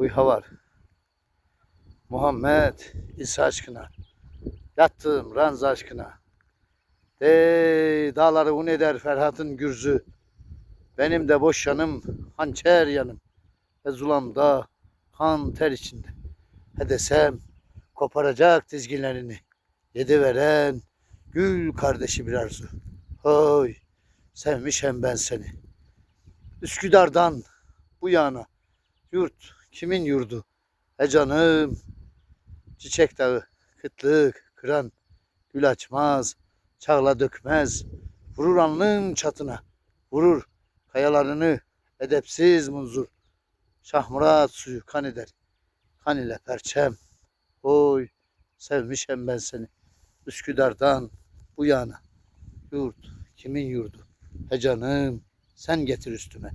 Uyha var. Muhammed İsa aşkına. Yattım ranz aşkına. Dey dağları un eder Ferhat'ın gürzü. Benim de boş yanım hançer yanım. Ve zulamda kan ter içinde. He desem koparacak dizginlerini. Yedi veren gül kardeşi bir arzu. Hoy sevmişem ben seni. Üsküdar'dan bu yana yurt kimin yurdu? E canım çiçek dağı kıtlık kıran gül açmaz çağla dökmez vurur alnın çatına vurur kayalarını edepsiz munzur Şahmurat suyu kan eder kan ile perçem oy sevmişem ben seni Üsküdar'dan bu yana yurt kimin yurdu? He canım sen getir üstüme.